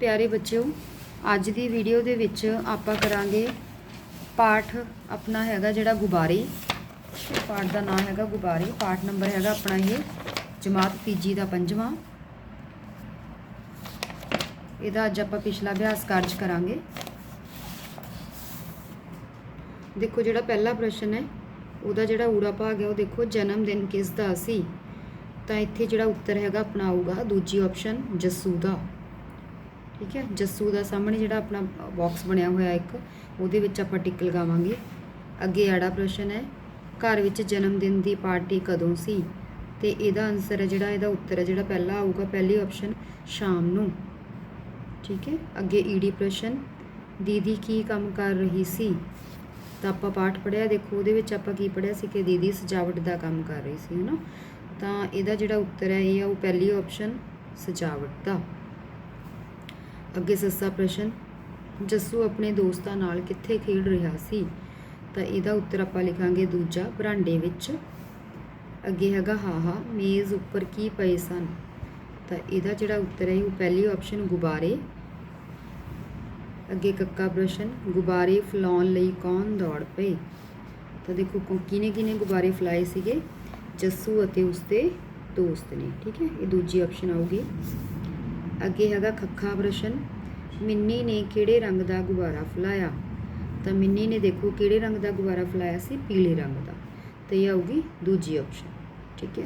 ਪਿਆਰੇ ਬੱਚਿਓ, ਅੱਜ ਦੀ ਵੀਡੀਓ ਦੇ ਵਿੱਚ ਆਪਾਂ ਕਰਾਂਗੇ ਪਾਠ ਆਪਣਾ ਹੈਗਾ ਜਿਹੜਾ ਗੁਬਾਰੇ। ਪਾਠ ਦਾ ਨਾਮ ਹੈਗਾ ਗੁਬਾਰੇ। ਪਾਠ ਨੰਬਰ ਹੈਗਾ ਆਪਣਾ ਇਹ, ਜਮਾਤ ਤੀਜੀ ਦਾ ਪੰਜਵਾਂ। ਇਹਦਾ ਅੱਜ ਆਪਾਂ ਪਿਛਲਾ ਅਭਿਆਸ ਕਾਰਜ ਕਰਾਂਗੇ। ਦੇਖੋ ਜਿਹੜਾ ਪਹਿਲਾ ਪ੍ਰਸ਼ਨ ਹੈ, ਉਹਦਾ ਜਿਹੜਾ ਊੜਾ ਭਾਗ ਹੈ, ਉਹ ਦੇਖੋ ਜਨਮ ਦਿਨ ਕਿਸ ਦਾ ਸੀ? ਤਾਂ ਇੱਥੇ ਜਿਹੜਾ ਉੱਤਰ ਹੈਗਾ ਆਪਣਾ ਆਊਗਾ, ਦੂਜੀ ਆਪਸ਼ਨ ਜੱਸੂ ਦਾ। ਠੀਕ ਹੈ? ਜੱਸੂ ਦਾ ਸਾਹਮਣੇ ਜਿਹੜਾ ਆਪਣਾ ਬਾਕਸ ਬਣਿਆ ਹੋਇਆ ਇੱਕ, ਉਹਦੇ ਵਿੱਚ ਆਪਾਂ ਟਿਕ ਲਗਾਵਾਂਗੇ ਅੱਗੇ ਆੜਾ ਪ੍ਰਸ਼ਨ ਹੈ, ਘਰ ਵਿੱਚ ਜਨਮ ਦਿਨ ਦੀ ਪਾਰਟੀ ਕਦੋਂ ਸੀ? ਤੇ ਇਹਦਾ ਆਨਸਰ ਹੈ ਜਿਹੜਾ, ਇਹਦਾ ਉੱਤਰ ਹੈ ਜਿਹੜਾ ਪਹਿਲਾ ਆਊਗਾ, ਪਹਿਲੀ ਆਪਸ਼ਨ ਸ਼ਾਮ ਨੂੰ। ਠੀਕ ਹੈ? ਅੱਗੇ ਈਡੀ ਪ੍ਰਸ਼ਨ, ਦੀਦੀ ਕੀ ਕੰਮ ਕਰ ਰਹੀ ਸੀ? ਤਾਂ ਆਪਾਂ ਪਾਠ ਪੜਿਆ ਦੇਖੋ ਉਹਦੇ ਵਿੱਚ ਆਪਾਂ ਕੀ ਪੜਿਆ ਸੀ ਕਿ ਦੀਦੀ ਸਜਾਵਟ ਦਾ ਕੰਮ ਕਰ ਰਹੀ ਸੀ ਹੈ ਨਾ ਤਾਂ ਇਹਦਾ ਜਿਹੜਾ ਉੱਤਰ ਹੈ, ਇਹ ਆ ਉਹ ਪਹਿਲੀ ਆਪਸ਼ਨ ਸਜਾਵਟ ਦਾ। ਅੱਗੇ ਸੱਸਾ ਪ੍ਰਸ਼ਨ, ਜੱਸੂ ਆਪਣੇ ਦੋਸਤਾਂ ਨਾਲ ਕਿੱਥੇ ਖੇਡ ਰਿਹਾ ਸੀ? ਤਾਂ ਇਹਦਾ ਉੱਤਰ ਆਪਾਂ ਲਿਖਾਂਗੇ ਦੂਜਾ ਬਰਾਂਡੇ ਵਿੱਚ। ਅੱਗੇ ਹੈਗਾ, ਹਾਹਾ, ਮੇਜ਼ ਉੱਪਰ ਕੀ ਪਏ ਸਨ? ਤਾਂ ਇਹਦਾ ਜਿਹੜਾ ਉੱਤਰ ਹੈ, ਉਹ ਪਹਿਲੀ ਆਪਸ਼ਨ ਗੁਬਾਰੇ। ਅੱਗੇ ਕੱਕਾ ਪ੍ਰਸ਼ਨ, ਗੁਬਾਰੇ ਫਲਾਉਣ ਲਈ ਕੌਣ ਦੌੜ ਪਏ? ਤਾਂ ਦੇਖੋ, ਕੌ- ਕਿਹਨੇ ਕਿਹਨੇ ਗੁਬਾਰੇ ਫਲਾਏ ਸੀਗੇ? ਜੱਸੂ ਅਤੇ ਉਸਦੇ ਦੋਸਤ ਨੇ, ਠੀਕ ਹੈ? ਇਹ ਦੂਜੀ ਆਪਸ਼ਨ ਆਊਗੀ। ਅੱਗੇ ਹੈਗਾ, ਖੱਖਾ ਪ੍ਰਸ਼ਨ ਮਿੰਨੀ ਨੇ ਕਿਹੜੇ ਰੰਗ ਦਾ ਗੁਬਾਰਾ ਫਲਾਇਆ? ਤਾਂ ਮਿੰਨੀ ਨੇ ਦੇਖੋ ਕਿਹੜੇ ਰੰਗ ਦਾ ਗੁਬਾਰਾ ਫਲਾਇਆ ਸੀ? ਪੀਲੇ ਰੰਗ ਦਾ। ਤੇ ਇਹ ਆਊਗੀ ਦੂਜੀ ਆਪਸ਼ਨ ਠੀਕ ਹੈ?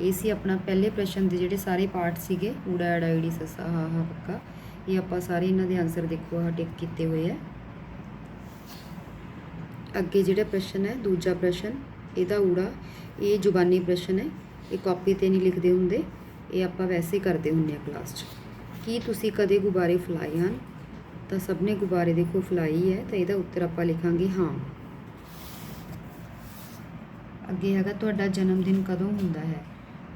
ਇਹ ਸੀ ਆਪਣਾ ਪਹਿਲੇ ਪ੍ਰਸ਼ਨ ਦੇ ਜਿਹੜੇ ਸਾਰੇ ਪਾਰਟ ਸੀਗੇ, ਊੜਾ ਐੜਾ ਈੜੀ ਸੱਸਾ, ਹਾ ਹਾ, ਪੱਕਾ। ਇਹ ਆਪਾਂ ਸਾਰੇ ਇਹਨਾਂ ਦੇ ਆਨਸਰ ਦੇਖੋ, ਆਹ ਟਿਕ ਕੀਤੇ ਹੋਏ ਆ। ਅੱਗੇ ਜਿਹੜਾ ਪ੍ਰਸ਼ਨ ਹੈ, ਦੂਜਾ ਪ੍ਰਸ਼ਨ, ਇਹਦਾ ਊੜਾ, ਇਹ ਜ਼ੁਬਾਨੀ ਪ੍ਰਸ਼ਨ ਹੈ, ਇਹ ਕਾਪੀ ਤੇ ਨਹੀਂ ਲਿਖਦੇ ਹੁੰਦੇ, ਇਹ ਆਪਾਂ ਵੈਸੇ ਕਰਦੇ ਹੁੰਦੇ ਆ ਕਲਾਸ 'ਚ। ਕੀ ਤੁਸੀਂ ਕਦੇ ਗੁਬਾਰੇ ਫਲਾਏ ਹਨ? ਤਾਂ ਸਭ ਨੇ ਗੁਬਾਰੇ ਦੇਖੋ, ਫਲਾਈ ਹੈ, ਤਾਂ ਇਹਦਾ ਉੱਤਰ ਆਪਾਂ ਲਿਖਾਂਗੇ ਹਾਂ। ਅੱਗੇ ਹੈਗਾ, ਤੁਹਾਡਾ ਜਨਮ ਦਿਨ ਕਦੋਂ ਹੁੰਦਾ ਹੈ?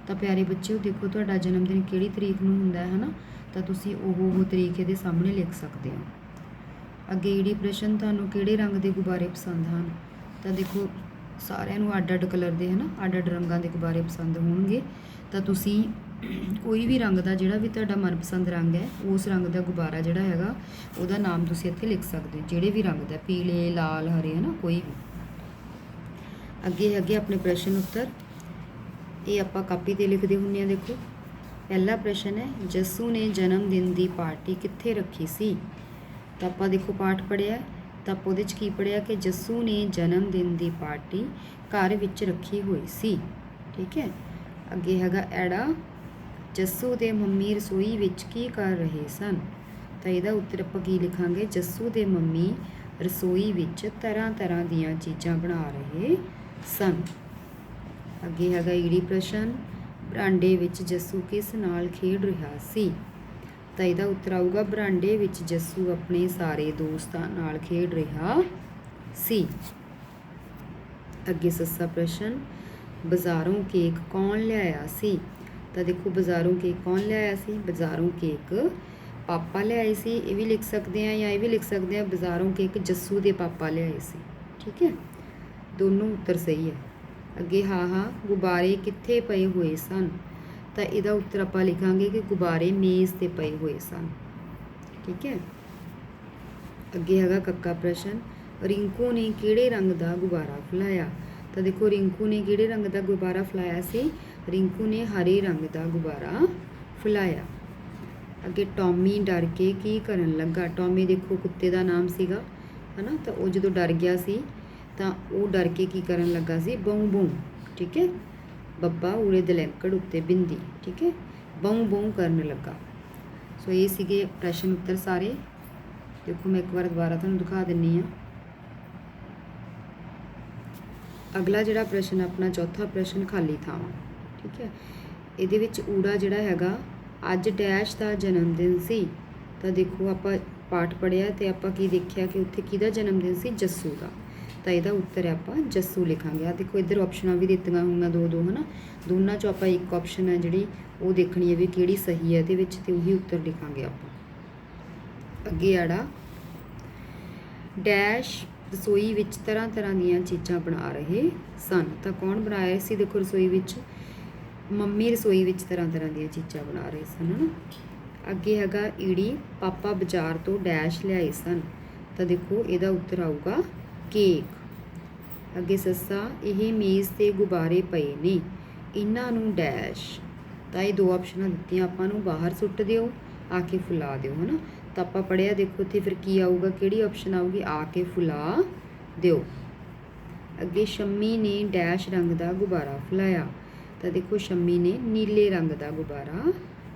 ਤਾਂ ਪਿਆਰੇ ਬੱਚਿਓ, ਦੇਖੋ ਤੁਹਾਡਾ ਜਨਮ ਦਿਨ ਕਿਹੜੀ ਤਰੀਕ ਨੂੰ ਹੁੰਦਾ ਹੈ, ਹਨਾ? ਤਾਂ ਤੁਸੀਂ ਉਹ ਉਹ ਤਰੀਕ ਇਹਦੇ ਸਾਹਮਣੇ ਲਿਖ ਸਕਦੇ ਹੋ। ਅੱਗੇ ਈਡੀ ਪ੍ਰਸ਼ਨ, ਤੁਹਾਨੂੰ ਕਿਹੜੇ ਰੰਗ ਦੇ ਗੁਬਾਰੇ ਪਸੰਦ ਹਨ? ਤਾਂ ਦੇਖੋ, ਸਾਰਿਆਂ ਨੂੰ ਅੱਡ ਅੱਡ ਕਲਰ ਦੇ, ਹਨਾ? ਅੱਡ ਅੱਡ ਰੰਗਾਂ ਦੇ ਗੁਬਾਰੇ ਪਸੰਦ ਹੋਣਗੇ। ਤਾਂ ਤੁਸੀਂ ਕੋਈ ਵੀ ਰੰਗ ਦਾ ਜਿਹੜਾ ਵੀ ਤੁਹਾਡਾ ਮਨਪਸੰਦ ਰੰਗ ਹੈ, ਉਸ ਰੰਗ ਦਾ ਗੁਬਾਰਾ ਜਿਹੜਾ ਹੈਗਾ, ਉਹਦਾ ਨਾਮ ਤੁਸੀਂ ਇੱਥੇ ਲਿਖ ਸਕਦੇ ਹੋ, ਜਿਹੜੇ ਵੀ ਰੰਗ ਦਾ ਪੀਲੇ, ਲਾਲ, ਹਰੇ, ਹਨਾ, ਕੋਈ ਵੀ। ਅੱਗੇ ਅੱਗੇ ਆਪਣੇ ਪ੍ਰਸ਼ਨ ਉੱਤਰ। ਇਹ ਆਪਾਂ ਕਾਪੀ ਤੇ ਲਿਖਦੇ ਹੁੰਨੇ ਆ, ਦੇਖੋ। ਪਹਿਲਾ ਪ੍ਰਸ਼ਨ ਹੈ, ਜੱਸੂ ਨੇ ਜਨਮ ਦਿਨ ਦੀ ਪਾਰਟੀ ਕਿੱਥੇ ਰੱਖੀ ਸੀ? ਤਾਂ ਆਪਾਂ ਦੇਖੋ ਪਾਠ ਪੜਿਆ ਤਾਂ ਆਪਾਂ ਉਹਦੇ ਚ ਕੀ ਪੜਿਆ ਕਿ ਜੱਸੂ ਨੇ ਜਨਮ ਦਿਨ ਦੀ ਪਾਰਟੀ ਘਰ ਵਿੱਚ ਰੱਖੀ ਹੋਈ ਸੀ। ਠੀਕ ਹੈ। ਅੱਗੇ ਹੈਗਾ ਐੜਾ ਜੱਸੂ ਦੇ ਮੰਮੀ ਰਸੋਈ ਵਿੱਚ ਕੀ ਕਰ ਰਹੇ ਸਨ? ਤਾਂ ਇਹਦਾ ਉੱਤਰ ਆਪਾਂ ਕੀ ਲਿਖਾਂਗੇ? ਜੱਸੂ ਦੇ ਮੰਮੀ ਰਸੋਈ ਵਿੱਚ ਤਰ੍ਹਾਂ ਤਰ੍ਹਾਂ ਦੀਆਂ ਚੀਜ਼ਾਂ ਬਣਾ ਰਹੇ ਸਨ। ਅੱਗੇ ਹੈਗਾ ਈੜੀ ਪ੍ਰਸ਼ਨ, ਬਰਾਂਡੇ ਵਿੱਚ ਜੱਸੂ ਕਿਸ ਨਾਲ ਖੇਡ ਰਿਹਾ ਸੀ? ਤਾਂ ਇਹਦਾ ਉੱਤਰ ਆਊਗਾ, ਬਰਾਂਡੇ ਵਿੱਚ ਜੱਸੂ ਆਪਣੇ ਸਾਰੇ ਦੋਸਤਾਂ ਨਾਲ ਖੇਡ ਰਿਹਾ ਸੀ। ਅੱਗੇ ਸੱਸਾ ਪ੍ਰਸ਼ਨ, ਬਾਜ਼ਾਰੋਂ ਕੇਕ ਕੌਣ ਲਿਆਇਆ ਸੀ? ਤਾਂ ਦੇਖੋ ਬਾਜ਼ਾਰੋਂ ਕੇਕ ਕੌਣ ਲਿਆਇਆ ਸੀ? ਬਾਜ਼ਾਰੋਂ ਕੇਕ ਪਾਪਾ ਲਿਆਏ ਸੀ। ਇਹ ਵੀ ਲਿਖ ਸਕਦੇ ਆ ਜਾਂ ਇਹ ਵੀ ਲਿਖ ਸਕਦੇ ਆ ਬਾਜ਼ਾਰੋਂ ਕੇਕ ਜੱਸੂ ਦੇ ਪਾਪਾ ਲਿਆਏ ਸੀ। ਠੀਕ ਹੈ? ਦੋਨੋਂ ਉੱਤਰ ਸਹੀ ਹੈ। ਅੱਗੇ ਹਾਂ ਹਾਂ, ਗੁਬਾਰੇ ਕਿੱਥੇ ਪਏ ਹੋਏ ਸਨ? ਤਾਂ ਇਹਦਾ ਉੱਤਰ ਆਪਾਂ ਲਿਖਾਂਗੇ ਕਿ ਗੁਬਾਰੇ ਮੇਜ਼ ਤੇ ਪਏ ਹੋਏ ਸਨ। ਠੀਕ ਹੈ? ਅੱਗੇ ਹੈਗਾ ਕੱਕਾ ਪ੍ਰਸ਼ਨ। ਰਿੰਕੂ ਨੇ ਕਿਹੜੇ ਰੰਗ ਦਾ ਗੁਬਾਰਾ ਫਲਾਇਆ? ਤਾਂ ਦੇਖੋ ਰਿੰਕੂ ਨੇ ਕਿਹੜੇ ਰੰਗ ਦਾ ਗੁਬਾਰਾ ਫਲਾਇਆ ਸੀ? ਰਿੰਕੂ ਨੇ ਹਰੇ ਰੰਗ ਦਾ ਗੁਬਾਰਾ ਫਲਾਇਆ। ਅੱਗੇ ਟੌਮੀ ਡਰ ਕੇ ਕੀ ਕਰਨ ਲੱਗਾ? ਟੌਮੀ ਦੇਖੋ ਕੁੱਤੇ ਦਾ ਨਾਮ ਸੀਗਾ, ਹਨਾ? ਤਾਂ ਉਹ ਜਦੋਂ ਡਰ ਗਿਆ ਸੀ, ਤਾਂ ਉਹ ਡਰ ਕੇ ਕੀ ਕਰਨ ਲੱਗਾ ਸੀ? ਬੌਂ ਬੌਂ ਠੀਕ ਹੈ? ਬੱਬਾ ਉਰੇ ਦਲੈਂਕੜ ਉੱਤੇ ਬਿੰਦੀ, ਠੀਕ ਹੈ? ਬੌਂ ਬੌਂ ਕਰਨ ਲੱਗਾ। ਸੋ ਇਹ ਸੀਗੇ ਪ੍ਰਸ਼ਨ ਉੱਤਰ ਸਾਰੇ। ਦੇਖੋ ਮੈਂ ਇੱਕ ਵਾਰ ਦੁਬਾਰਾ ਤੁਹਾਨੂੰ ਦਿਖਾ ਦਿੰਨੀ ਆ ਅਗਲਾ ਜਿਹੜਾ ਪ੍ਰਸ਼ਨ ਆਪਣਾ ਚੌਥਾ ਪ੍ਰਸ਼ਨ ਖਾਲੀ ਥਾਵਾਂ। ਠੀਕ ਹੈ। ਇਹਦੇ ਵਿੱਚ ਊੜਾ ਜਿਹੜਾ ਹੈਗਾ, ਅੱਜ ਡੈਸ਼ ਦਾ ਜਨਮ ਦਿਨ ਸੀ। ਤਾਂ ਦੇਖੋ ਆਪਾਂ ਪਾਠ ਪੜਿਆ ਤੇ ਆਪਾਂ ਕੀ ਦੇਖਿਆ ਕਿ ਉੱਥੇ ਕਿਹਦਾ ਜਨਮ ਦਿਨ ਸੀ? ਜੱਸੂ ਦਾ। ਤਾਂ ਇਹਦਾ ਉੱਤਰ ਹੈ ਆਪਾਂ ਜੱਸੂ ਲਿਖਾਂਗੇ। ਆ ਦੇਖੋ ਇੱਧਰ ਆਪਸ਼ਨਾਂ ਵੀ ਦਿੱਤੀਆਂ ਹੋਈਆਂ ਦੋ ਦੋ ਹਨਾ? ਦੋਨਾਂ ਚੋਂ ਆਪਾਂ ਇੱਕ ਆਪਸ਼ਨ ਹੈ ਜਿਹੜੀ ਉਹ ਦੇਖਣੀ ਹੈ ਵੀ ਕਿਹੜੀ ਸਹੀ ਹੈ ਇਹਦੇ ਵਿੱਚ ਤੇ ਉਹੀ ਉੱਤਰ ਲਿਖਾਂਗੇ ਆਪਾਂ। ਅੱਗੇ ਆੜਾ। ਡੈਸ਼ ਰਸੋਈ ਵਿੱਚ ਤਰ੍ਹਾਂ ਤਰ੍ਹਾਂ ਦੀਆਂ ਚੀਜ਼ਾਂ ਬਣਾ ਰਹੇ ਸਨ। ਤਾਂ ਕੌਣ ਬਣਾਇਆ ਸੀ? ਦੇਖੋ ਰਸੋਈ ਵਿੱਚ ਮੰਮੀ ਰਸੋਈ ਵਿੱਚ ਤਰ੍ਹਾਂ ਤਰ੍ਹਾਂ ਦੀਆਂ ਚੀਜ਼ਾਂ ਬਣਾ ਰਹੇ ਸਨ, ਹਨਾ? ਅੱਗੇ ਹੈਗਾ ਈੜੀ, ਪਾਪਾ ਬਾਜ਼ਾਰ ਤੋਂ ਡੈਸ਼ ਲਿਆਏ ਸਨ। ਤਾਂ ਦੇਖੋ, ਇਹਦਾ ਉੱਤਰ ਆਊਗਾ ਕੇਕ। ਅੱਗੇ ਸੱਸਾ, ਇਹ ਮੇਜ਼ ਤੇ ਗੁਬਾਰੇ ਪਏ ਨੇ। ਇਹਨਾਂ ਨੂੰ ਡੈਸ਼। ਤਾਂ ਇਹ ਦੋ ਆਪਸ਼ਨਾਂ ਦਿੱਤੀਆਂ ਆਪਾਂ ਨੂੰ, ਬਾਹਰ ਸੁੱਟ ਦਿਓ, ਆ ਕੇ ਫੁਲਾ ਦਿਓ, ਹਨਾ? ਤਾਂ ਆਪਾਂ ਪੜਿਆ ਦੇਖੋ ਇੱਥੇ ਫਿਰ ਕੀ ਆਊਗਾ, ਕਿਹੜੀ ਆਪਸ਼ਨ ਆਊਗੀ? ਆ ਕੇ ਫੁਲਾ ਦਿਓ। ਅੱਗੇ ਸ਼ੰਮੀ ਨੇ ਡੈਸ਼ ਰੰਗ ਦਾ ਗੁਬਾਰਾ ਫੁਲਾਇਆ। ਤਾਂ ਦੇਖੋ ਸ਼ੰਮੀ ਨੇ ਨੀਲੇ ਰੰਗ ਦਾ ਗੁਬਾਰਾ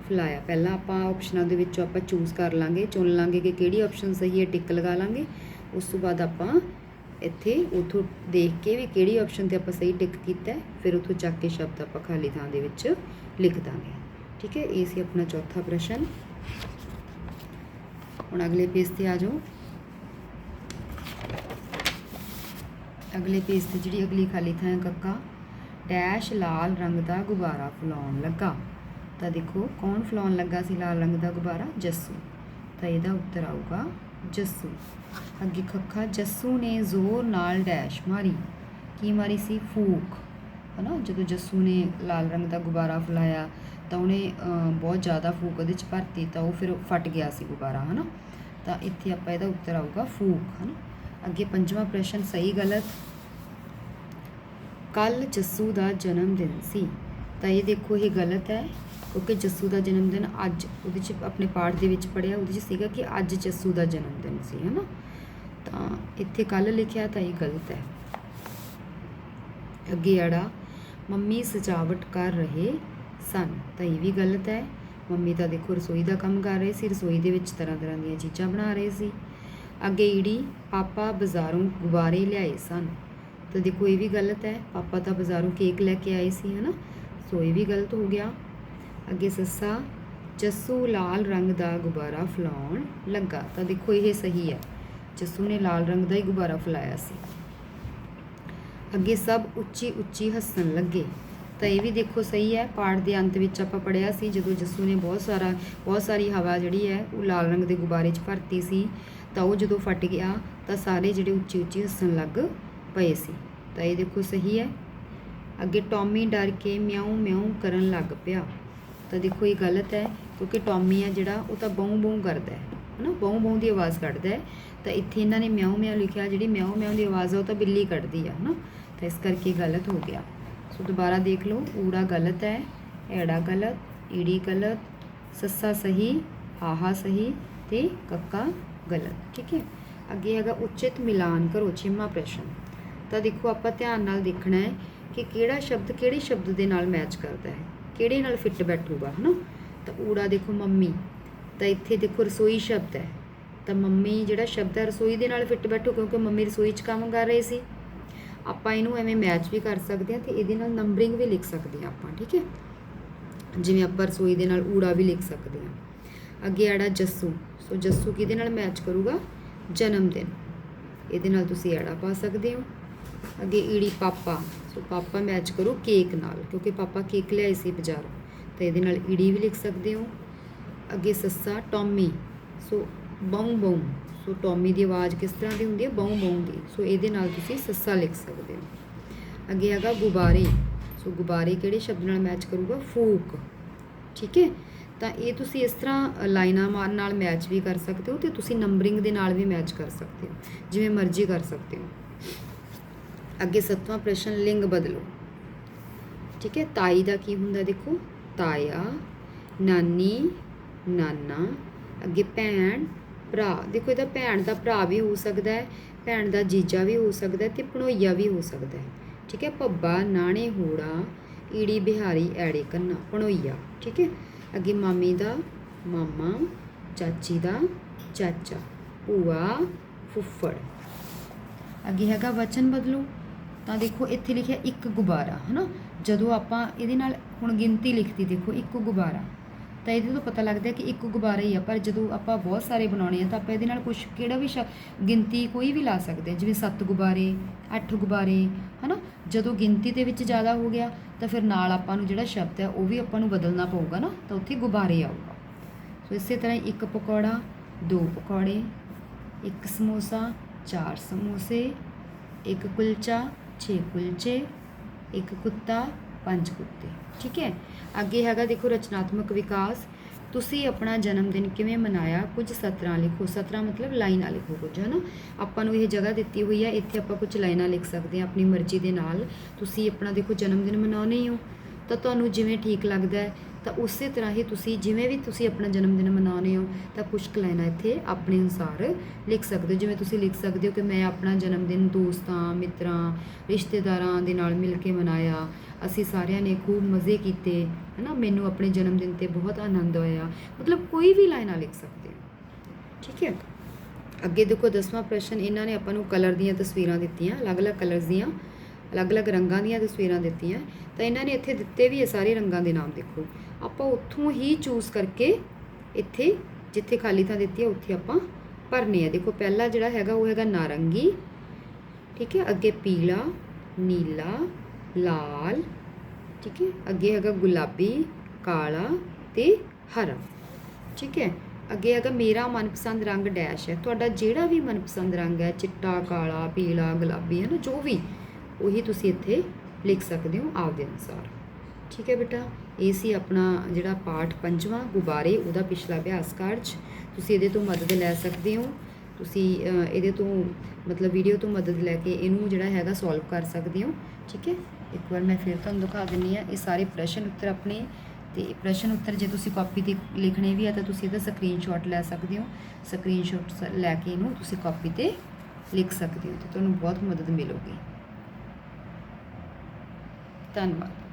ਫੁਲਾਇਆ। ਪਹਿਲਾਂ ਆਪਾਂ ਆਪਸ਼ਨਾਂ ਦੇ ਵਿੱਚੋਂ ਆਪਾਂ ਚੂਜ਼ ਕਰ ਲਾਂਗੇ, ਚੁਣ ਲਾਂਗੇ ਕਿ ਕਿਹੜੀ ਆਪਸ਼ਨ ਸਹੀ ਹੈ ਟਿਕ ਲਗਾ ਲਾਂਗੇ। ਉਸ ਤੋਂ ਬਾਅਦ ਆਪਾਂ ਇੱਥੇ ਉਥੋਂ ਦੇਖ ਕੇ ਵੀ ਕਿਹੜੀ ਆਪਸ਼ਨ ਤੇ ਆਪਾਂ ਸਹੀ ਟਿਕ ਕੀਤਾ ਫਿਰ ਉਥੋਂ ਚੱਕ ਕੇ ਸ਼ਬਦ ਆਪਾਂ ਖਾਲੀ ਥਾਂ ਦੇ ਵਿੱਚ ਲਿਖ ਦਾਂਗੇ। ਠੀਕ ਹੈ, ਇਹ ਸੀ ਆਪਣਾ ਚੌਥਾ ਪ੍ਰਸ਼ਨ। ਹੁਣ ਅਗਲੇ ਪੇਜ ਤੇ ਆ ਜਾਓ। ਅਗਲੇ ਪੇਜ ਤੇ ਜਿਹੜੀ ਅਗਲੀ ਖਾਲੀ ਥਾਂ ਹੈ, ਕੱਕਾ। ਡੈਸ਼ ਲਾਲ ਰੰਗ ਦਾ ਗੁਬਾਰਾ ਫੁਲਾਉਣ ਲੱਗਾ। ਤਾਂ ਦੇਖੋ, ਕੌਣ ਫੁਲਾਉਣ ਲੱਗਾ ਸੀ ਲਾਲ ਰੰਗ ਦਾ ਗੁਬਾਰਾ? ਜੱਸੂ। ਤਾਂ ਇਹਦਾ ਉੱਤਰ ਆਊਗਾ ਜੱਸੂ। ਅੱਗੇ ਖੱਖਾ, ਜੱਸੂ ਨੇ ਜ਼ੋਰ ਨਾਲ ਡੈਸ਼ ਮਾਰੀ। ਕੀ ਮਾਰੀ ਸੀ? ਫੂਕ। ਹਨਾ? ਜਦੋਂ ਜੱਸੂ ਨੇ ਲਾਲ ਰੰਗ ਦਾ ਗੁਬਾਰਾ ਫੁਲਾਇਆ, ਤਾਂ ਉਹਨੇ ਬਹੁਤ ਜ਼ਿਆਦਾ ਫੂਕ ਉਹਦੇ ਚ ਭਰਤੀ, ਤਾਂ ਉਹ ਫਿਰ ਫਟ ਗਿਆ ਸੀ ਗੁਬਾਰਾ, ਹਨਾ? ਤਾਂ ਇੱਥੇ ਆਪਾਂ ਇਹਦਾ ਉੱਤਰ ਆਊਗਾ ਫੂਕ, ਹਨਾ? ਅੱਗੇ ਪੰਜਵਾਂ ਪ੍ਰਸ਼ਨ, ਸਹੀ, ਗਲਤ? ਕੱਲ ਜੱਸੂ ਦਾ ਜਨਮ ਦਿਨ ਸੀ। ਤਾਂ ਇਹ ਦੇਖੋ, ਇਹ ਗਲਤ ਹੈ, ਕਿਉਂਕਿ ਜੱਸੂ ਦਾ ਜਨਮ ਦਿਨ ਅੱਜ ਉਹਦੇ ਚ ਆਪਣੇ ਪਾਠ ਦੇ ਵਿੱਚ ਪੜਿਆ ਉਹਦੇ ਚ ਸੀਗਾ ਕਿ ਅੱਜ ਜੱਸੂ ਦਾ ਜਨਮ ਦਿਨ ਸੀ, ਹਨਾ? ਤਾਂ ਇੱਥੇ ਕੱਲ ਲਿਖਿਆ ਤਾਂ ਇਹ ਗਲਤ ਹੈ। ਅੱਗੇ ਆੜਾ, ਮੰਮੀ ਸਜਾਵਟ ਕਰ ਰਹੇ ਸਨ, ਤਾਂ ਇਹ ਵੀ ਗਲਤ ਹੈ। ਮੰਮੀ ਤਾਂ ਦੇਖੋ, ਰਸੋਈ ਦਾ ਕੰਮ ਕਰ ਰਹੇ ਸੀ, ਰਸੋਈ ਦੇ ਵਿੱਚ ਤਰ੍ਹਾਂ ਤਰ੍ਹਾਂ ਦੀਆਂ ਚੀਜ਼ਾਂ ਬਣਾ ਰਹੇ ਸੀ। ਅੱਗੇ ਈੜੀ, ਪਾਪਾ ਬਾਜ਼ਾਰੋਂ ਗੁਬਾਰੇ ਲਿਆਏ ਸਨ। ਤਾਂ ਦੇਖੋ ਇਹ ਵੀ ਗਲਤ ਹੈ, ਪਾਪਾ ਤਾਂ ਬਾਜ਼ਾਰੋਂ ਕੇਕ ਲੈ ਕੇ ਆਏ ਸੀ, ਹਨਾ? ਸੋ ਇਹ ਵੀ ਗਲਤ ਹੋ ਗਿਆ। ਅੱਗੇ ਸੱਸਾ, ਜੱਸੂ ਲਾਲ ਰੰਗ ਦਾ ਗੁਬਾਰਾ ਫੁਲਾਉਣ ਲੱਗਾ। ਤਾਂ ਦੇਖੋ ਇਹ ਸਹੀ ਹੈ। ਜੱਸੂ ਨੇ ਲਾਲ ਰੰਗ ਦਾ ਹੀ ਗੁਬਾਰਾ ਫੁਲਾਇਆ ਸੀ। ਅੱਗੇ ਸਭ ਉੱਚੀ ਉੱਚੀ ਹੱਸਣ ਲੱਗੇ। ਤਾਂ ਇਹ ਵੀ ਦੇਖੋ ਸਹੀ ਹੈ। ਪਾਠ ਦੇ ਅੰਤ ਵਿੱਚ ਆਪਾਂ ਪੜਿਆ ਸੀ, ਜਦੋਂ ਜੱਸੂ ਨੇ ਬਹੁਤ ਸਾਰਾ, ਬਹੁਤ ਸਾਰੀ ਹਵਾ ਜਿਹੜੀ ਹੈ, ਉਹ ਲਾਲ ਰੰਗ ਦੇ ਗੁਬਾਰੇ 'ਚ ਭਰਤੀ ਸੀ। ਤਾਂ ਉਹ ਜਦੋਂ ਫਟ ਗਿਆ, ਤਾਂ ਸਾਰੇ ਜਿਹੜੇ ਉੱਚੀ ਉੱਚੀ ਹੱਸਣ ਲੱਗ ਪਏ ਸੀ। ਤਾਂ ਇਹ ਦੇਖੋ ਸਹੀ ਹੈ ਅੱਗੇ ਟੌਮੀ ਡਰ ਕੇ ਮਿਆਉਂ ਮਿਆਉਂ ਕਰਨ ਲੱਗ ਪਿਆ। ਤਾਂ ਦੇਖੋ ਇਹ ਗਲਤ ਹੈ ਕਿਉਂਕਿ ਟੌਮੀ ਹੈ ਜਿਹੜਾ, ਉਹ ਤਾਂ ਬੌਂ ਬੌਂ ਕਰਦਾ ਹੈ ਹਨਾ ਬੌਂ ਬੌਂ ਦੀ ਆਵਾਜ਼ ਕੱਢਦਾ ਹੈ ਤਾਂ ਇੱਥੇ ਇਹਨਾਂ ਨੇ ਮਿਆਉਂ ਮਿਆਉਂ ਲਿਖਿਆ, ਜਿਹੜੀ ਮਿਆਉਂ ਮਿਆਉਂ ਦੀ ਆਵਾਜ਼ ਆ, ਉਹ ਤਾਂ ਬਿੱਲੀ ਕੱਢਦੀ ਆ, ਹਨਾ। ਤਾਂ ਇਸ ਕਰਕੇ ਗਲਤ ਹੋ ਗਿਆ। ਸੋ ਦੁਬਾਰਾ ਦੇਖ ਲਓ, ਊੜਾ ਗਲਤ ਹੈ ਐੜਾ ਗਲਤ, ਈੜੀ ਗਲਤ, ਸੱਸਾ ਸਹੀ, ਹਾਹਾ ਸਹੀ ਤੇ ਕੱਕਾ ਗਲਤ। ਠੀਕ ਹੈ ਅੱਗੇ ਹੈਗਾ ਉਚਿਤ ਮਿਲਾਨ ਕਰੋ, ਛੇਵਾਂ ਪ੍ਰਸ਼ਨ। ਤਾਂ ਦੇਖੋ ਆਪਾਂ ਧਿਆਨ ਨਾਲ ਦੇਖਣਾ ਹੈ ਕਿ ਕਿਹੜਾ ਸ਼ਬਦ ਕਿਹੜੇ ਸ਼ਬਦ ਦੇ ਨਾਲ ਮੈਚ ਕਰਦਾ ਹੈ, ਕਿਹੜੇ ਨਾਲ ਫਿੱਟ ਬੈਠੂਗਾ, ਹਨਾ? ਤਾਂ ਊੜਾ ਦੇਖੋ ਮੰਮੀ, ਤਾਂ ਇੱਥੇ ਦੇਖੋ ਰਸੋਈ ਸ਼ਬਦ ਹੈ। ਤਾਂ ਮੰਮੀ ਜਿਹੜਾ ਸ਼ਬਦ ਹੈ ਰਸੋਈ ਦੇ ਨਾਲ ਫਿੱਟ ਬੈਠੂ ਕਿਉਂਕਿ ਮੰਮੀ ਰਸੋਈ 'ਚ ਕੰਮ ਕਰ ਰਹੇ ਸੀ। ਆਪਾਂ ਇਹਨੂੰ ਐਵੇਂ ਮੈਚ ਵੀ ਕਰ ਸਕਦੇ ਹਾਂ ਤੇ ਇਹਦੇ ਨਾਲ ਨੰਬਰਿੰਗ ਵੀ ਲਿਖ ਸਕਦੇ ਹਾਂ ਆਪਾਂ, ਠੀਕ ਹੈ? ਜਿਵੇਂ ਆਪਾਂ ਰਸੋਈ ਦੇ ਨਾਲ ਊੜਾ ਵੀ ਲਿਖ ਸਕਦੇ ਹਾਂ। ਅੱਗੇ ਆੜਾ ਜੱਸੂ, ਸੋ ਜੱਸੂ ਕਿਹਦੇ ਨਾਲ ਮੈਚ ਕਰੂਗਾ? ਜਨਮ ਦਿਨ। ਇਹਦੇ ਨਾਲ ਤੁਸੀਂ ਐੜਾ ਪਾ ਸਕਦੇ ਹੋ। ਅੱਗੇ ਈੜੀ ਪਾਪਾ। ਸੋ ਪਾਪਾ ਮੈਚ ਕਰੋ ਕੇਕ ਨਾਲ, ਕਿਉਂਕਿ ਪਾਪਾ ਕੇਕ ਲਿਆਏ ਸੀ ਬਾਜ਼ਾਰੋਂ। ਤਾਂ ਇਹਦੇ ਨਾਲ ਈੜੀ ਵੀ ਲਿਖ ਸਕਦੇ ਹੋ। ਅੱਗੇ ਸੱਸਾ ਟੌਮੀ। ਸੋ ਬੌਂ ਬੌਂ ਸੋ ਟੌਮੀ ਦੀ ਆਵਾਜ਼ ਕਿਸ ਤਰ੍ਹਾਂ ਦੀ ਹੁੰਦੀ ਹੈ? ਬੌਂ ਬੌਂ ਦੀ। ਸੋ ਇਹਦੇ ਨਾਲ ਤੁਸੀਂ ਸੱਸਾ ਲਿਖ ਸਕਦੇ ਹੋ। ਅੱਗੇ ਹੈਗਾ ਗੁਬਾਰੇ। ਸੋ ਗੁਬਾਰੇ ਕਿਹੜੇ ਸ਼ਬਦ ਨਾਲ ਮੈਚ ਕਰੂਗਾ? ਫੂਕ। ਠੀਕ ਹੈ? ਤਾਂ ਇਹ ਤੁਸੀਂ ਇਸ ਤਰ੍ਹਾਂ ਲਾਈਨਾਂ ਮਾਰ ਨਾਲ ਮੈਚ ਵੀ ਕਰ ਸਕਦੇ ਹੋ ਤੇ ਤੁਸੀਂ ਨੰਬਰਿੰਗ ਦੇ ਨਾਲ ਵੀ ਮੈਚ ਕਰ ਸਕਦੇ ਹੋ। ਜਿਵੇਂ ਮਰਜ਼ੀ ਕਰ ਸਕਦੇ ਹੋ। ਅੱਗੇ ਸੱਤਵਾਂ ਪ੍ਰਸ਼ਨ, ਲਿੰਗ ਬਦਲੋ। ਠੀਕ ਹੈ, ਤਾਈ ਦਾ ਕੀ ਹੁੰਦਾ ਦੇਖੋ? ਤਾਇਆ, ਨਾਨੀ, ਨਾਨਾ, ਅੱਗੇ ਭੈਣ, ਭਰਾ। ਦੇਖੋ, ਇਹਦਾ ਭੈਣ ਦਾ ਭਰਾ ਵੀ ਹੋ ਸਕਦਾ ਹੈ, ਭੈਣ ਦਾ ਜੀਜਾ ਵੀ ਹੋ ਸਕਦਾ ਹੈ ਤੇ ਭਣੋਈਆ ਵੀ ਹੋ ਸਕਦਾ ਹੈ। ਠੀਕ ਹੈ, ਭੱਬਾ, ਨਾਣੇ, ਹੋੜਾ, ਈੜੀ, ਬਿਹਾਰੀ, ਐੜੇ, ਕੰਨਾ, ਭਣੋਈਆ। ਠੀਕ ਹੈ, ਅੱਗੇ ਮਾਮੀ ਦਾ, ਮਾਮਾ, ਚਾਚੀ ਦਾ, ਚਾਚਾ, ਭੂਆ, ਫੁੱਫੜ। ਅੱਗੇ ਹੈਗਾ, ਵਚਨ ਬਦਲੋ। ਤਾਂ ਦੇਖੋ ਇੱਥੇ ਲਿਖਿਆ ਇੱਕ ਗੁਬਾਰਾ, ਹਨਾ? ਜਦੋਂ ਆਪਾਂ ਇਹਦੇ ਨਾਲ ਹੁਣ ਗਿਣਤੀ ਲਿਖਤੀ, ਦੇਖੋ ਇੱਕ ਗੁਬਾਰਾ। ਤਾਂ ਇਹਦੇ ਤੋਂ ਪਤਾ ਲੱਗਦਾ ਕਿ ਇੱਕ ਗੁਬਾਰਾ ਹੀ ਆ, ਪਰ ਜਦੋਂ ਆਪਾਂ ਬਹੁਤ ਸਾਰੇ ਬਣਾਉਣੇ ਆ ਤਾਂ ਆਪਾਂ ਇਹਦੇ ਨਾਲ ਕੁਝ ਕਿਹੜਾ ਵੀ ਸ਼- ਗਿਣਤੀ ਕੋਈ ਵੀ ਲਾ ਸਕਦੇ ਜਿਵੇਂ 7 ਗੁਬਾਰੇ 8 ਗੁਬਾਰੇ, ਹਨਾ? ਜਦੋਂ ਗਿਣਤੀ ਦੇ ਵਿੱਚ ਜ਼ਿਆਦਾ ਹੋ ਗਿਆ, ਤਾਂ ਫਿਰ ਨਾਲ ਆਪਾਂ ਨੂੰ ਜਿਹੜਾ ਸ਼ਬਦ ਹੈ ਉਹ ਵੀ ਆਪਾਂ ਨੂੰ ਬਦਲਣਾ ਪਊਗਾ ਨਾ? ਤਾਂ ਉੱਥੇ ਗੁਬਾਰੇ ਆਊਗਾ। ਸੋ ਇਸੇ ਤਰ੍ਹਾਂ ਹੀ ਇੱਕ ਪਕੌੜਾ, ਦੋ ਪਕੌੜੇ, ਇੱਕ ਸਮੋਸਾ, ਚਾਰ ਸਮੋਸੇ, ਇੱਕ ਕੁਲਚਾ ਛੇ ਕੁਲਚੇ, ਇੱਕ ਕੁੱਤਾ, ਪੰਜ ਕੁੱਤੇ। ਠੀਕ ਹੈ? ਅੱਗੇ ਹੈਗਾ ਦੇਖੋ ਰਚਨਾਤਮਕ ਵਿਕਾਸ। ਤੁਸੀਂ ਆਪਣਾ ਜਨਮ ਦਿਨ ਕਿਵੇਂ ਮਨਾਇਆ? ਕੁਝ ਸਤਰਾਂ ਲਿਖੋ। ਸਤਰਾਂ ਮਤਲਬ ਲਾਈਨਾਂ ਲਿਖੋ ਕੁਝ, ਹੈ ਨਾ? ਆਪਾਂ ਨੂੰ ਇਹ ਜਗ੍ਹਾ ਦਿੱਤੀ ਹੋਈ ਹੈ। ਇੱਥੇ ਆਪਾਂ ਕੁਝ ਲਾਈਨਾਂ ਲਿਖ ਸਕਦੇ ਹਾਂ ਆਪਣੀ ਮਰਜ਼ੀ ਦੇ ਨਾਲ। ਤੁਸੀਂ ਆਪਣਾ ਦੇਖੋ ਜਨਮ ਦਿਨ ਮਨਾਉਣੇ ਹੀ ਹੋ। ਤਾਂ ਤੁਹਾਨੂੰ ਜਿਵੇਂ ਠੀਕ ਲੱਗਦਾ ਹੈ ਤਾਂ ਉਸੇ ਤਰ੍ਹਾਂ ਹੀ ਤੁਸੀਂ ਜਿਵੇਂ ਵੀ ਤੁਸੀਂ ਆਪਣਾ ਜਨਮ ਦਿਨ ਮਨਾਉਣੇ ਹੋ, ਤਾਂ ਕੁਝ ਕੁ ਲਾਈਨਾਂ ਇੱਥੇ ਆਪਣੇ ਅਨੁਸਾਰ ਲਿਖ ਸਕਦੇ ਹੋ। ਜਿਵੇਂ ਤੁਸੀਂ ਲਿਖ ਸਕਦੇ ਹੋ ਕਿ ਮੈਂ ਆਪਣਾ ਜਨਮ ਦਿਨ ਦੋਸਤਾਂ, ਮਿੱਤਰਾਂ, ਰਿਸ਼ਤੇਦਾਰਾਂ ਦੇ ਨਾਲ ਮਿਲ ਕੇ ਮਨਾਇਆ। ਅਸੀਂ ਸਾਰਿਆਂ ਨੇ ਖੂਬ ਮਜ਼ੇ ਕੀਤੇ ਹੈ ਨਾ ਮੈਨੂੰ ਆਪਣੇ ਜਨਮ ਦਿਨ ਤੇ ਬਹੁਤ ਆਨੰਦ ਆਇਆ। ਮਤਲਬ ਕੋਈ ਵੀ ਲਾਈਨਾਂ ਲਿਖ ਸਕਦੇ ਹੋ। ਠੀਕ ਹੈ? ਅੱਗੇ ਦੇਖੋ, ਦਸਵਾਂ ਪ੍ਰਸ਼ਨ, ਇਹਨਾਂ ਨੇ ਆਪਾਂ ਨੂੰ ਕਲਰ ਦੀਆਂ ਤਸਵੀਰਾਂ ਦਿੱਤੀਆਂ, ਅਲੱਗ-ਅਲੱਗ ਕਲਰਸ ਦੀਆਂ। ਅਲੱਗ-ਅਲੱਗ ਰੰਗਾਂ ਦੀਆਂ ਤਸਵੀਰਾਂ ਦਿੱਤੀਆਂ। ਤਾਂ ਇਹਨਾਂ ਨੇ ਇੱਥੇ ਦਿੱਤੇ ਵੀ ਇਹ ਸਾਰੇ ਰੰਗਾਂ ਦੇ ਨਾਮ ਦੇਖੋ। ਆਪਾਂ ਉੱਥੋਂ ਹੀ ਚੂਜ਼ ਕਰਕੇ ਇੱਥੇ ਜਿੱਥੇ ਖਾਲੀ ਥਾਂ ਦਿੱਤੀ ਹੈ ਉੱਥੇ ਆਪਾਂ ਭਰਨੇ ਆ। ਦੇਖੋ, ਪਹਿਲਾ ਜਿਹੜਾ ਹੈਗਾ ਉਹ ਹੈਗਾ ਨਾਰੰਗੀ, ਠੀਕ ਹੈ? ਅੱਗੇ ਪੀਲਾ, ਨੀਲਾ, ਲਾਲ, ਠੀਕ ਹੈ? ਅੱਗੇ ਹੈਗਾ ਗੁਲਾਬੀ, ਕਾਲਾ ਤੇ ਹਰਾ, ਠੀਕ ਹੈ? ਅੱਗੇ ਹੈਗਾ ਮੇਰਾ ਮਨਪਸੰਦ ਰੰਗ ਡੈਸ਼ ਹੈ। ਤੁਹਾਡਾ ਜਿਹੜਾ ਵੀ ਮਨਪਸੰਦ ਰੰਗ ਹੈ, ਚਿੱਟਾ, ਕਾਲਾ, ਪੀਲਾ, ਗੁਲਾਬੀ, ਹੈ ਨਾ? ਜੋ ਵੀ ਉਹੀ ਤੁਸੀਂ ਇੱਥੇ ਲਿਖ ਸਕਦੇ ਹੋ ਆਪ ਦੇ ਅਨੁਸਾਰ। ਠੀਕ ਹੈ ਬੇਟਾ? ਇਹ ਸੀ ਆਪਣਾ ਜਿਹੜਾ ਪਾਠ ਪੰਜਵਾਂ ਗੁਬਾਰੇ, ਉਹਦਾ ਪਿਛਲਾ ਅਭਿਆਸ ਕਾਰਜ। ਤੁਸੀਂ ਇਹਦੇ ਤੋਂ ਮਦਦ ਲੈ ਸਕਦੇ ਹੋ। ਤੁਸੀਂ ਇਹਦੇ ਤੋਂ ਮਤਲਬ ਵੀਡੀਓ ਤੋਂ ਮਦਦ ਲੈ ਕੇ ਇਹਨੂੰ ਜਿਹੜਾ ਹੈਗਾ ਸੋਲਵ ਕਰ ਸਕਦੇ ਹੋ। ਠੀਕ ਹੈ? ਇੱਕ ਵਾਰ ਮੈਂ ਫਿਰ ਤੁਹਾਨੂੰ ਦਿਖਾ ਦਿੰਨੀ ਆ ਇਹ ਸਾਰੇ ਪ੍ਰਸ਼ਨ ਉੱਤਰ ਆਪਣੇ ਤੇ ਪ੍ਰਸ਼ਨ ਉੱਤਰ ਜੇ ਤੁਸੀਂ ਕਾਪੀ ਤੇ ਲਿਖਣੇ ਵੀ ਆ ਤਾਂ ਤੁਸੀਂ ਇਹਦਾ ਸਕਰੀਨਸ਼ਾਟ ਲੈ ਸਕਦੇ ਹੋ। ਸਕਰੀਨਸ਼ਾਟ ਲੈ ਕੇ ਇਹਨੂੰ ਤੁਸੀਂ ਕਾਪੀ ਤੇ ਲਿਖ ਸਕਦੇ ਹੋ ਤੇ ਤੁਹਾਨੂੰ ਬਹੁਤ ਮਦਦ ਮਿਲੂਗੀ। ਧੰਨਵਾਦ।